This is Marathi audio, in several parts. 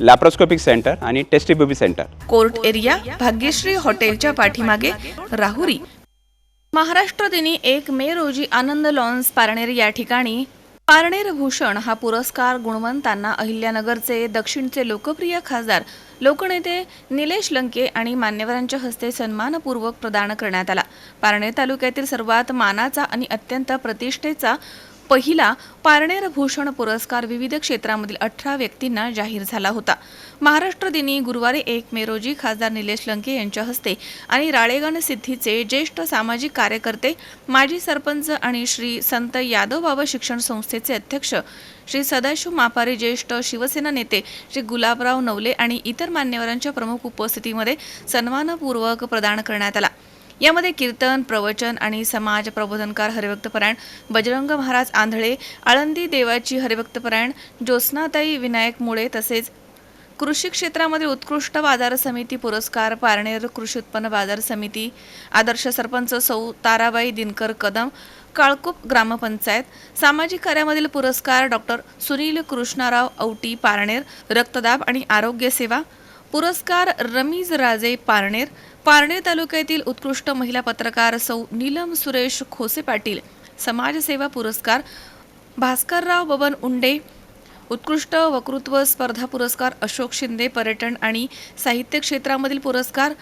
लॅप्रोस्कोपिक सेंटर आणि test tube baby centre court area Bhagyashree हॉटेलच्या पाठीमागे राहुरी. महाराष्ट्र दिनी एक मे रोजी आनंद लॉन्स पारनेर या ठिकाणी पारनेर भूषण हा पुरस्कार गुणवंतांना अहिल्यानगरचे दक्षिणचे लोकप्रिय खासदार लोकनेते निलेश लंके आणि मान्यवरांच्या हस्ते सन्मानपूर्वक प्रदान करण्यात आला. पारनेर तालुक्यातील सर्वात मानाचा आणि अत्यंत प्रतिष्ठेचा पहिला पारनेर भूषण पुरस्कार विविध क्षेत्रामधील अठरा व्यक्तींना जाहीर झाला होता. महाराष्ट्र दिनी गुरुवारी एक मे रोजी खासदार निलेश लंके यांच्या हस्ते आणि राळेगण सिद्धीचे ज्येष्ठ सामाजिक कार्यकर्ते माजी सरपंच आणि श्री संत यादव बाबा शिक्षण संस्थेचे अध्यक्ष श्री सदाशिव मापारे ज्येष्ठ शिवसेना नेते श्री गुलाबराव नवले आणि इतर मान्यवरांच्या प्रमुख उपस्थितीमध्ये सन्मानपूर्वक प्रदान करण्यात आला. यामध्ये कीर्तन प्रवचन आणि समाज प्रबोधनकार हरिभक्तपरायण बजरंग महाराज आंधळे आळंदी देवाची हरिभक्तपरायण ज्योत्स्नाताई विनायक मुळे तसेच कृषी क्षेत्रामध्ये उत्कृष्ट बाजार समिती पुरस्कार पारनेर कृषी उत्पन्न बाजार समिती आदर्श सरपंच सौ ताराबाई दिनकर कदम काळकूप ग्रामपंचायत सामाजिक कार्यामधील पुरस्कार डॉक्टर सुनील कृष्णाराव औटी पारनेर रक्तदाब आणि आरोग्य सेवा पुरस्कार रमीज राजे पारनेर पारणे तालुक्यातील उत्कृष्ट महिला पत्रकार सौ नीलम सुरेश खोसे पाटील समाजसेवा पुरस्कार भास्करराव बबन उंडे उत्कृष्ट वक्तृत्व स्पर्धा पुरस्कार अशोक शिंदे पर्यटन आणि साहित्य क्षेत्रामधील पुरस्कार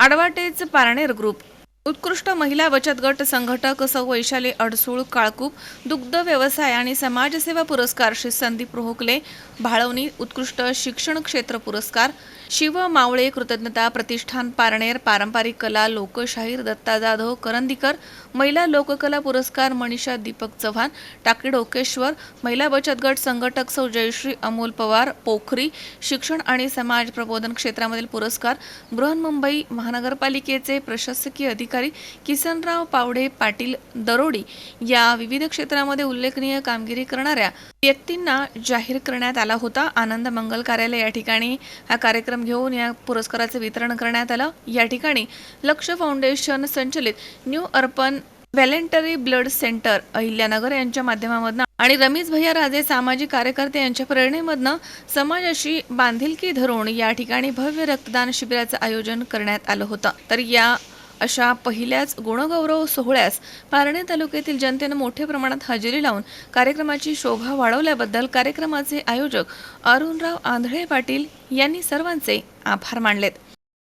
आडवाटेच पारणेर ग्रुप. उत्कृष्ट महिला बचत गट संघटक सौ वैशाली अडसूळ काळकूप दुग्ध व्यवसाय आणि समाजसेवा पुरस्कार श्री संदीप रोहकले भाळवणी उत्कृष्ट शिक्षण क्षेत्र पुरस्कार शिव मावळे कृतज्ञता प्रतिष्ठान पारनेर पारंपरिक कला लोकशाहीर दत्ता जाधव करंदीकर महिला लोककला पुरस्कार मनीषा दीपक चव्हाण टाकी डोकेश्वर महिला बचत गट संघटक सौ जयश्री अमोल पवार पोखरी शिक्षण आणि समाज प्रबोधन क्षेत्रामधील पुरस्कार बृहन्मुंबई महानगरपालिकेचे प्रशासकीय अधिकारी किसनराव पावडे पाटील दरोडी या विविध क्षेत्रामध्ये उल्लेखनीय कामगिरी करणाऱ्या व्यक्तींना जाहीर करण्यात आला होता. आनंद मंगल कार्यालय या ठिकाणी हा कार्यक्रम घेऊन या पुरस्काराचे वितरण करण्यात आलं. या ठिकाणी लक्ष फाउंडेशन संचलित new Arpan voluntary blood centre Ahilyanagar यांच्या माध्यमामधनं आणि रमेश भैया राजे सामाजिक कार्यकर्ते यांच्या प्रेरणेमधनं समाजाशी बांधिलकी धरून या ठिकाणी भव्य रक्तदान शिबिराचं आयोजन करण्यात आलं होतं. तर या अशा पहिल्याच गुणगौरव सोहळ्यास पारणे तालुक्यातील जनतेनं मोठ्या प्रमाणात हजेरी लावून कार्यक्रमाची शोभा वाढवल्याबद्दल कार्यक्रमाचे आयोजक अरुणराव आंधळे पाटील यांनी सर्वांचे आभार मानलेत.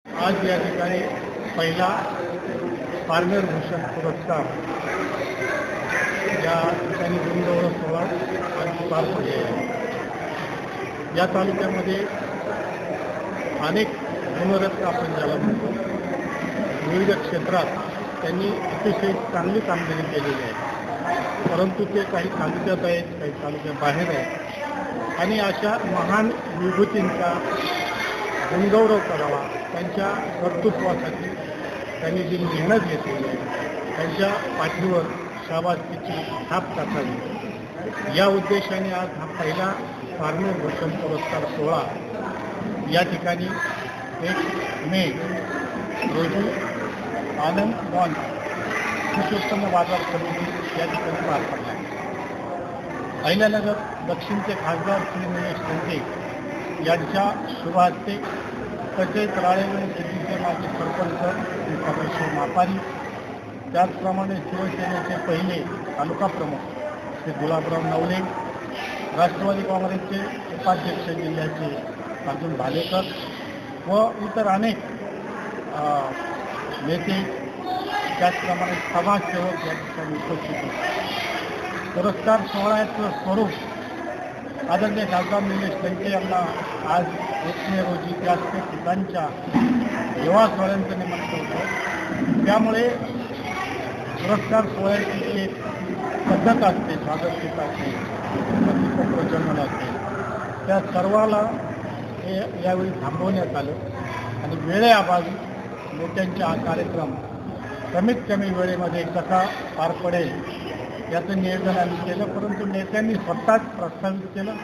आज या ठिकाणी पहिला पारनेर भूषण पुरस्कार या ठिकाणी गुणगौरव सोहळा आज पार पडले या तालुक्यामध्ये अनेक गुणरत्न आपण ज्याला म्हणतो विविध क्षेत्रात त्यांनी अतिशय चांगली कामगिरी केलेली आहे. परंतु ते काही तालुक्यात आहेत काही तालुक्या बाहेर आहेत. आणि अशा महान विभूतींचा गुणगौरव करावा त्यांच्या कर्तृत्वासाठी त्यांनी जी मेहनत घेतलेली आहे त्यांच्या पाठीवर शाबासकीची थाप टाकावी. या उद्देशाने आज हा पहिला फार्मर भूषण पुरस्कार सोहळा या ठिकाणी एक मे रोजी आनंद लॉन कृषी बाजार समिती या ठिकाणी पार पडला. अहिल्यानगर दक्षिणचे खासदार श्री निलेश शिंदे यांच्या शुभ तसेच राळेगण सिद्धीचे माजी सरपंच श्री सदाशिव मापारी त्याचप्रमाणे शिवसेनेचे पहिले तालुका प्रमुख श्री गुलाबराव नवले राष्ट्रवादी काँग्रेसचे उपाध्यक्ष जिल्ह्याचे अर्जुन भालेकर व इतर अनेक नेते त्याचप्रमाणे समाजसेवक या ठिकाणी उपस्थित होते पुरस्कार सोहळ्याचं स्वरूप आदरणीय खासदार निलेश लंके यांना आज एक मे रोजी त्या ठिकाणच्या निवासवाल्यांचं निमंत्रण होतं. त्यामुळे पुरस्कार सोहळ्याची जी एक पद्धत असते स्वागत असते प्रचलन असते त्या सर्वाला हे यावेळी थांबवण्यात आलं. आणि वेळेअभावी नेत्यांचा हा कार्यक्रम कमीत कमी वेळेमध्ये कसा पार पडेल याचं नियोजन आम्ही केलं परंतु नेत्यांनी स्वतःच प्रस्तावित केलं.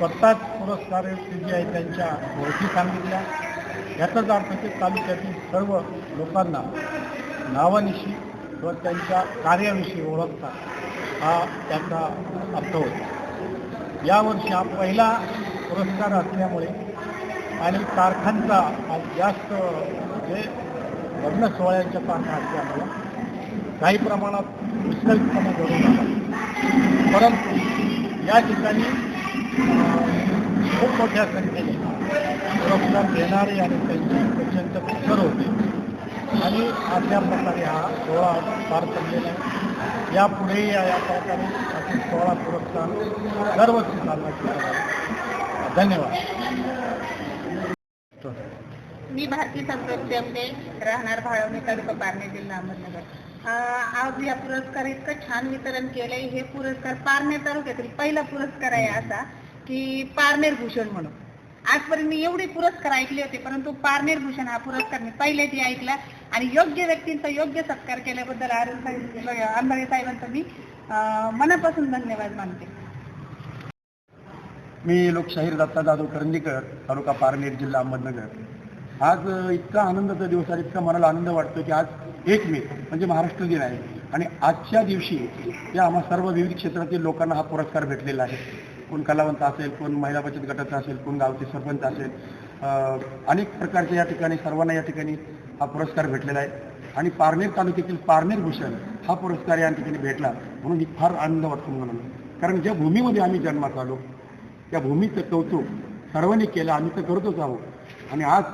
स्वतःच पुरस्कार जे आहे त्यांच्या ओळखी सांगितल्या. याचाच अर्थ ते तालुक्यातील सर्व लोकांना नावानिशी व त्यांच्या कार्याविषयी ओळखतात हा त्याचा अर्थ होतो. यावर्षी हा पहिला पुरस्कार असल्यामुळे आणि तारखांचा जास्त म्हणजे लग्न सोहळ्यांच्या तारखा असल्यामुळे काही प्रमाणात विस्कळीतपणे घडून आला परंतु या ठिकाणी खूप मोठ्या संख्येने पुरस्कार घेणारे आणि त्यांचे अत्यंत कुशल होते. आणि अशा प्रकारे हा सोहळा पार पडलेला आहे. यापुढेही या या प्रकारे असे सोहळा पुरस्कार दरवर्षी चालण्याची धन्यवाद. मी भारती संतोष राहणार भाळवणी तालुका पारणे जिल्हा अहमदनगर. आज या पुरस्कार इतकं छान वितरण केलंय. हे पुरस्कार पारनेर तालुक्यातील पहिला पुरस्कार आहे असा की पारनेर भूषण म्हणून. आजपर्यंत मी एवढे पुरस्कार ऐकले होते परंतु पारनेर भूषण हा पुरस्कार मी पहिल्याची ऐकला आणि योग्य व्यक्तींचा योग्य सत्कार केल्याबद्दल आंबाळे साहेबांचा मी मनापासून धन्यवाद मानते. मी लोकशाहीर दत्ता जाधव करंदीकर तालुका पारनेर जिल्हा अहमदनगर. आज इतका आनंदाचा दिवस आहे इतका मनाला आनंद वाटतो की आज एक मे म्हणजे महाराष्ट्र दिन आहे. आणि आजच्या दिवशी या आम्हा सर्व विविध क्षेत्रातील लोकांना हा पुरस्कार भेटलेला आहे. कोण कलावंत असेल कोण महिला बचत गटाचा असेल कोण गावचे सरपंच असेल अनेक प्रकारच्या या ठिकाणी सर्वांना या ठिकाणी हा पुरस्कार भेटलेला आहे. आणि पारनेर तालुक्यातील पारनेर भूषण हा पुरस्कार या ठिकाणी भेटला म्हणून ही फार आनंद वाटतो म्हणून. कारण ज्या भूमीमध्ये आम्ही जन्मात आलो त्या भूमीचं कौतुक सर्वांनी केलं आम्ही तर करतोच आहोत. आणि आज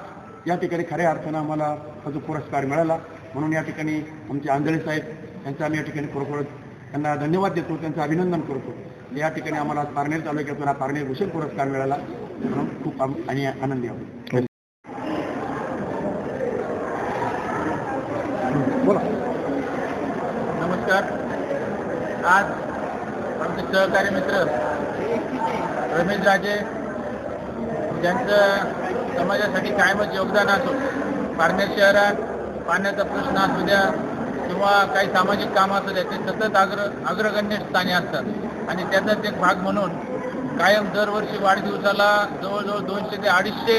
या ठिकाणी खऱ्या अर्थानं आम्हाला हा जो पुरस्कार मिळाला. म्हणून या ठिकाणी आमचे आंधळे साहेब यांचा आम्ही या ठिकाणी खरोखर त्यांना धन्यवाद देतो त्यांचं अभिनंदन करतो. या ठिकाणी आम्हाला पारनेर तालुक्यातून हा पारनेर भूषण पुरस्कार मिळाला. म्हणून खूप आणि आनंदी आहोत. बोला. नमस्कार. आज आमचे सहकारी मित्र रमेश राजे ज्यांचं समाजासाठी कायमच योगदान असो पारनेर शहरात पाण्याचा प्रश्न असू द्या किंवा काही सामाजिक काम असू द्या ते सतत अग्र अग्रगण्य स्थानी असतात. आणि त्याचाच एक भाग म्हणून कायम दरवर्षी वाढदिवसाला जवळजवळ दोनशे ते अडीचशे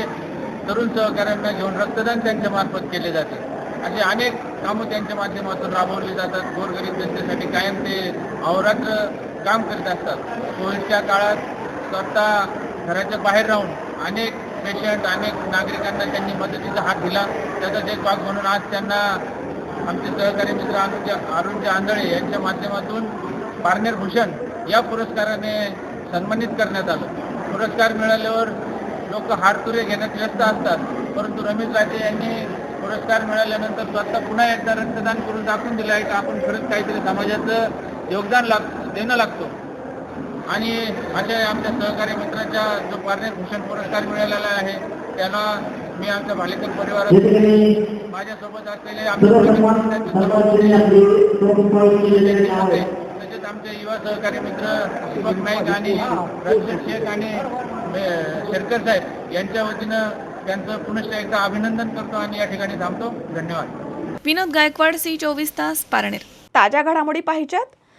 तरुण सहकाऱ्यांना घेऊन रक्तदान त्यांच्या मार्फत केले जाते. असे अनेक कामं त्यांच्या माध्यमातून राबवली जातात. गोरगरीब जनतेसाठी कायम ते अहोरात्र काम करीत असतात. कोविडच्या काळात स्वतः घराच्या बाहेर राहून अनेक पेशंट अनेक नागरिकांना त्यांनी मदतीचा हात दिला. त्याचाच एक भाग म्हणून आज त्यांना आमचे सहकारी मित्र अरुणचे आंधळे यांच्या माध्यमातून पारनेर भूषण या पुरस्काराने सन्मानित करण्यात आलं. पुरस्कार मिळाल्यावर लोक हारतुरे घेण्यात व्यस्त असतात. परंतु रमेश राजे यांनी पुरस्कार मिळाल्यानंतर स्वतः पुन्हा एकदा रक्तदान करून दाखवून दिलं आहे. की आपण खरंच काहीतरी समाजाचं योगदान लाग देणं लागतो. आणि माझ्या आमच्या सहकारी मित्राच्या जो पारनेर भूषण पुरस्कार मिळालेला आहे त्याला मी आमच्या भालेकर परिवारात माझ्यासोबत असलेले आमचे तसेच आमचे युवा सहकारी मित्र दीपक नाईक आणि रक्षक शेख आणि शेरकर साहेब यांच्या वतीनं त्यांचं पुनश्च एकदा अभिनंदन करतो आणि या ठिकाणी थांबतो. धन्यवाद. विनोद गायकवाड सी चोवीस तास पारनेर. ताज्या घडामोडी पाहिजेत?